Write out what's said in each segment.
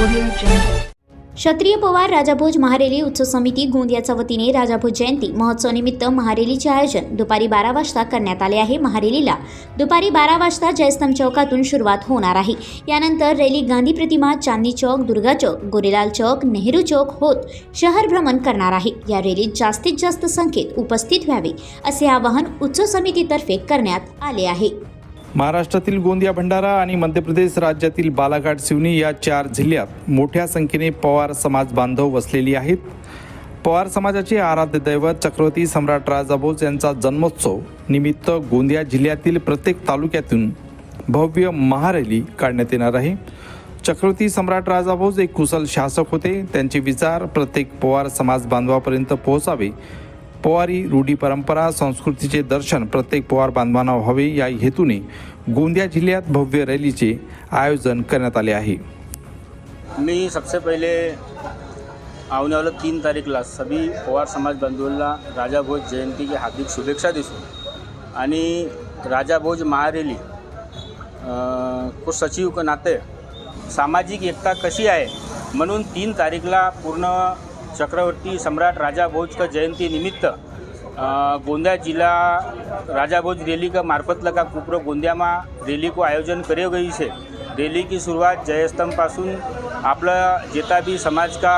क्षत्रिय पवार राजाभोज महारेली उत्सव समिती गोंदियाच्या वतीने राजाभोज जयंती महोत्सवानिमित्त महारेलीचे आयोजन दुपारी बारा वाजता करण्यात आले आहे. महारेलीला दुपारी बारा वाजता जयस्तंभ चौकातून सुरुवात होणार आहे. यानंतर रॅली गांधी प्रतिमा चांदनी चौक दुर्गा चौक गोरेलाल चौक नेहरू चौक होत शहर भ्रमण करणार आहे. या रॅलीत जास्तीत जास्त संख्येत उपस्थित व्हावे असे आवाहन उत्सव समितीतर्फे करण्यात आले आहे. महाराष्ट्रातील गोंदिया भंडारा आणि मध्य प्रदेश राज्यातील बालाघाट सिवनी या चार जिल्ह्यात मोठ्या संख्येने पवार समाज बांधव वसलेली आहेत. पवार समाजाचे आराध्य दैवत चक्रवर्ती सम्राट राजाभोज यांचा जन्मोत्सव निमित्त गोंदिया जिल्ह्यातील प्रत्येक तालुक्यातून भव्य महारॅली काढण्यात येणार आहे. चक्रवर्ती सम्राट राजाभोज एक कुशल शासक होते. त्यांचे विचार प्रत्येक पवार समाज बांधवापर्यंत पोहोचावे पोवारी रूढी परंपरा संस्कृतीचे दर्शन प्रत्येक पोवार बांधवांना व्हावे या हेतूने गोंदिया जिल्ह्यात भव्य रॅलीचे आयोजन करण्यात आले आहे. मी सबसे पहिले आने तीन तारीख ला सभी पवार समाज बंधूंना राजा भोज जयंती की हार्दिक शुभेच्छा देतो आणि राजा भोज महारेली को सचिव क नाते सामाजिक एकता कशी आहे म्हणून तीन तारीखला पूर्ण चक्रवर्ती सम्राट राजा भोज का जयंती निमित्त गोंदिया जिला राजा भोज रैली का मार्फत लगा कुपरो गोंदिया में रैली को आयोजन करे गई है रैली की शुरुआत जयस्तंभपासून आपला जेता भी समाज का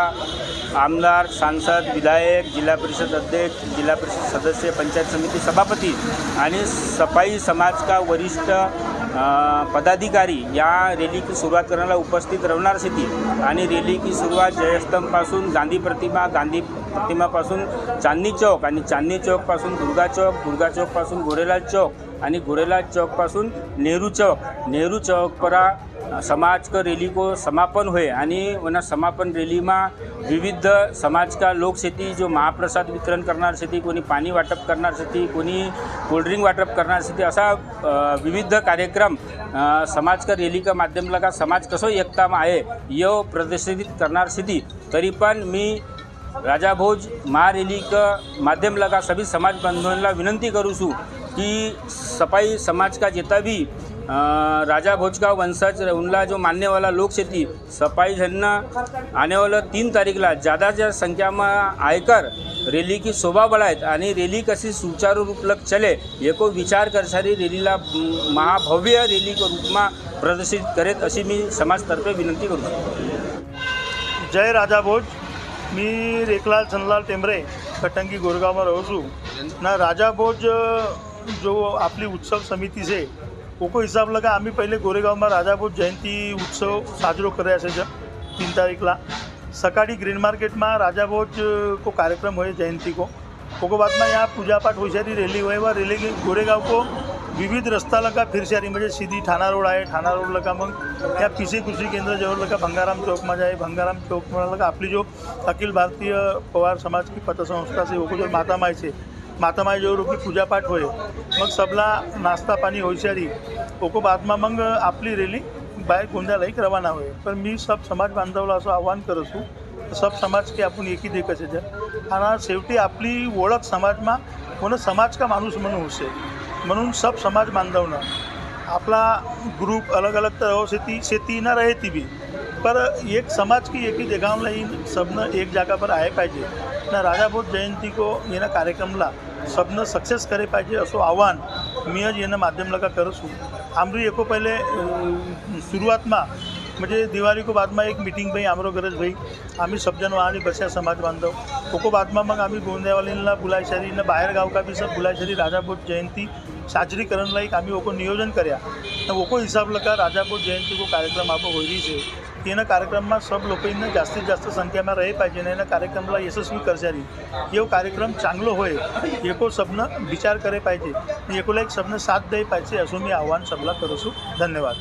आमदार सांसद विधायक जिल्हा परिषद अध्यक्ष जिल्हा परिषद सदस्य पंचायत समिती सभापती आणि सफाई समाज का वरिष्ठ पदाधिकारी या रॅली की सुरुवात करण्याला उपस्थित राहणार असतील आणि रॅली की सुरुवात जयस्तंभपासून गांधी प्रतिमा गांधी प्रतिमापासून चांदनी चौक आणि चांदनी चौकपासून दुर्गा चौक दुर्गा चौकपासून गोरेलाल चौक आणि गोरेलाल चौकपासून नेहरू चौक. नेहरू चौक परा समाज का रैली को समापन हुए आणि वना समापन रैली में विविध समाज का लोक शेती जो महाप्रसाद वितरण करणार शेती कोणी पाणी वाटप करणार शेती कोणी कोल्ड्रिंक वाटप करणार शेती असा विविध कार्यक्रम समाज का रैली का माध्यम लगा समाज कसो एकता आहे यो प्रदर्शित करणार शेती तरी पण मी राजा भोज का माध्यम लगा सभी समाज बंधुओं विनंती करूँ की सफाई समाज का जेता भी राजा भोजगाव वंशाच उनला जो मान्यवाला लोकशेती लोग सफाई झरना आने तीन तारीखला ज़्यादा ज़्यादा संख्या में आयकर रैली की शोभा बळायत आणि रैली कशी सुचारू रूपलक चले एको विचार करसारी रॅलीला महाभव्य रॅलीको रूपमा प्रदर्शित करेत अशी मी समाजतर्फे विनंती करू जय राजा भोज. मी रेखलाल चंदलाल टेंबरे कटंगी गोरगावमा रहू છું ना राजा भोज जो आपली उत्सव સમિતિ कोको हिसाबला का आम्ही पहिले गोरेगावमा राजापूर जयंती उत्सव साजरो करे असायचा तीन तारीखला. सकाळी ग्रीन मार्केटमा राजाभोज को कार्यक्रम होय जयंती को कोको बादमा या पूजापाठ होशारी रैली होय व रैली गोरेगाव को विविध रस्ता लगा फिरशारी म्हणजे सीधी ठाणा रोड आहे ठाणा रोड लगा मग या पिसे कृषी केंद्र जवळ लगा भंगाराम चौक माझा आहे. भंगाराम चौक लगा आपली जो अखिल भारतीय पवार समाज की पतसंस्था से वो जो माता माय से माता માતામાં पूजा पाठ होय. मग सबला नाश्ता पाणी होशियारी ओको બાદમાં मग आपली રેલી बाहेर गोंधळही रवाना होय. पण मी सब समाज बांधवला असं आव्हान करत છું સબ સમાજ કે आपण એકી દેખ છે आणि शेवटी आपली ओळख समाजमा कोण समाज का माणूस म्हणून होते म्हणून सब समाज बांधवनं आपला ग्रुप अलग अलग तर शेती शेती न रहे ती बी. पर एक समाज की एक ही देखावला ही सबनं एक जागा पर आहे पाहिजे. ना राधाबोध जयंती को येणं कार्यक्रमला सबनं सक्सेस करे पाहिजे असं आव्हान मी आज येणं माध्यमला करत हूँ आमरी एको पहिले सुरुवातમાં म्हणजे दिवाळी को बादमा एक मीटिंग भाई आमरो गरज भाई. आम्ही सबजन वाहनी बस्या समाज बांधव. ओको बादमा मग आम्ही गोंदियावालींना बुलायशारीनं बाहेर गाव का बी सब बुलायशारी राजाबोध जयंती साजरी करन लायक आम्ही ओको नियोजन कर्या. ओको हिसाब लगा राजाबोध जयंती को कार्यक्रम आप हो रही येना कार्यक्रममा सब लोकांनी जास्तीत जास्त संख्यामा राही पाहिजे आणि येणं कार्यक्रमाला यशस्वी करच्या री जो कार्यक्रम चांगलो होय एको सप्न विचार करे पाहिजे एकोला एक सप्न साथ दे पाहिजे असून मी आव्हान सबला करू धन्यवाद.